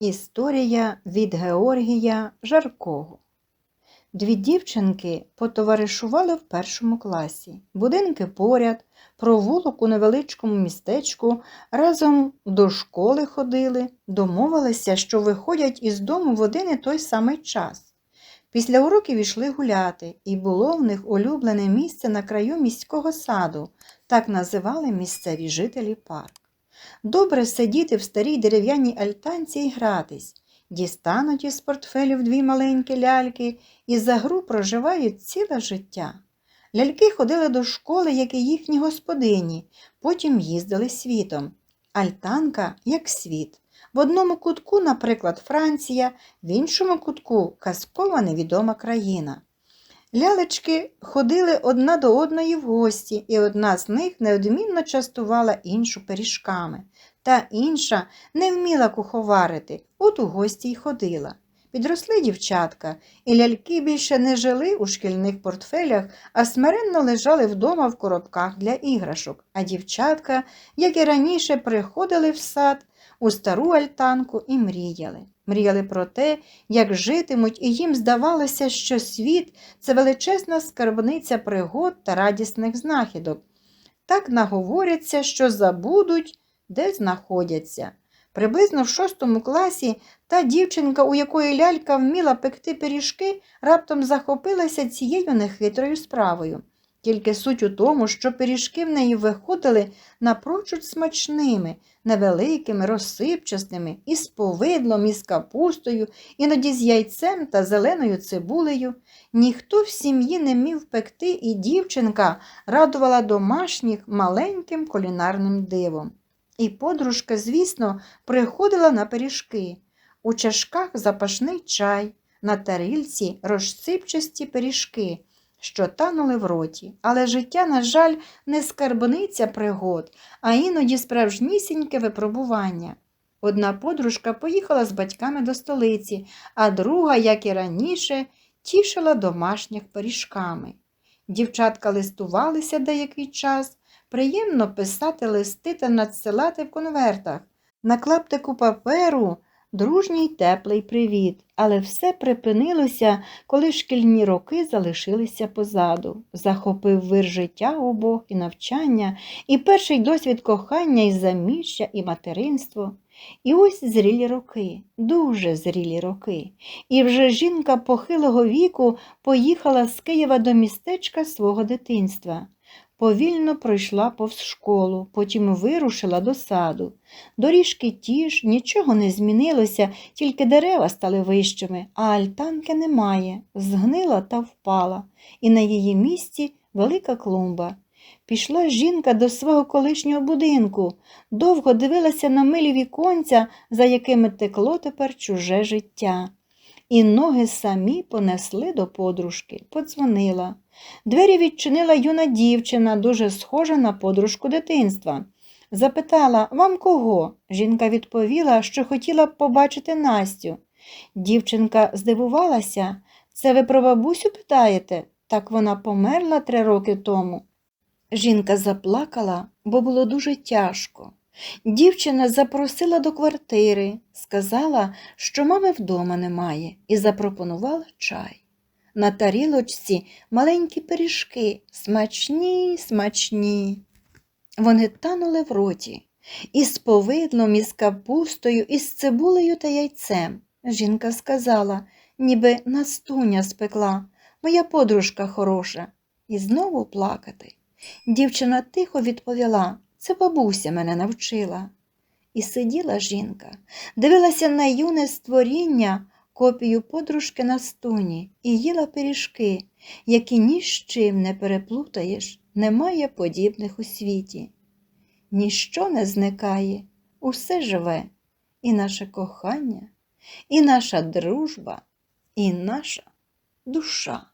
Історія від Георгія Жаркого. Дві дівчинки потоваришували в першому класі. Будинки поряд, провулок у невеличкому містечку, разом до школи ходили, домовилися, що виходять із дому в один і той самий час. Після уроків ішли гуляти, і було в них улюблене місце на краю міського саду, так називали місцеві жителі парк. Добре сидіти в старій дерев'яній альтанці і гратись. Дістануть із портфелів дві маленькі ляльки і за гру проживають ціле життя. Ляльки ходили до школи, як і їхні господині, потім їздили світом. Альтанка як світ. В одному кутку, наприклад, Франція, в іншому кутку казкова невідома країна. Лялечки ходили одна до одної в гості, і одна з них неодмінно частувала іншу пиріжками, та інша не вміла куховарити, от у гості й ходила. Підросли дівчатка, і ляльки більше не жили у шкільних портфелях, а смиренно лежали вдома в коробках для іграшок, а дівчатка, як і раніше, приходили в сад у стару альтанку і мріяли. Мріяли про те, як житимуть, і їм здавалося, що світ це величезна скарбниця пригод та радісних знахідок. Так наговоряться, що забудуть, де знаходяться. Приблизно в шостому класі та дівчинка, у якої лялька вміла пекти пиріжки, раптом захопилася цією нехитрою справою. Тільки суть у тому, що пиріжки в неї виходили напрочуд смачними, невеликими, розсипчастими, із повидлом, із капустою, іноді з яйцем та зеленою цибулею. Ніхто в сім'ї не міг пекти, і дівчинка радувала домашніх маленьким кулінарним дивом. І подружка, звісно, приходила на пиріжки. У чашках запашний чай, на тарільці розсипчасті пиріжки, що танули в роті. Але життя, на жаль, не скарбниця пригод, а іноді справжнісіньке випробування. Одна подружка поїхала з батьками до столиці, а друга, як і раніше, тішила домашніх пиріжками. Дівчатка листувалися деякий час, приємно писати листи та надсилати в конвертах. На клаптику паперу дружній теплий привіт, але все припинилося, коли шкільні роки залишилися позаду. Захопив вир життя обох і навчання, і перший досвід кохання, і заміжжя, і материнство. І ось зрілі роки, дуже зрілі роки. І вже жінка похилого віку поїхала з Києва до містечка свого дитинства. Повільно пройшла повз школу, потім вирушила до саду. Доріжки ті ж, нічого не змінилося, тільки дерева стали вищими, а альтанки немає, згнила та впала, і на її місці велика клумба. Пішла жінка до свого колишнього будинку, довго дивилася на милі віконця, за якими текло тепер чуже життя. І ноги самі понесли до подружки, подзвонила. Двері відчинила юна дівчина, дуже схожа на подружку дитинства. Запитала, вам кого? Жінка відповіла, що хотіла б побачити Настю. Дівчинка здивувалася. Це ви про бабусю питаєте? Так вона померла три роки тому. Жінка заплакала, бо було дуже тяжко. Дівчина запросила до квартири, сказала, що мами вдома немає, і запропонувала чай. На тарілочці маленькі пиріжки, смачні, смачні. Вони танули в роті, із повидлом, із капустою, із цибулею та яйцем. Жінка сказала, ніби настуня спекла, моя подружка хороша, і знову плакати. Дівчина тихо відповіла, це бабуся мене навчила. І сиділа жінка, дивилася на юне створіння, копію подружки на стуні, і їла пиріжки, які ні з чим не переплутаєш, немає подібних у світі. Ніщо не зникає, усе живе, і наше кохання, і наша дружба, і наша душа.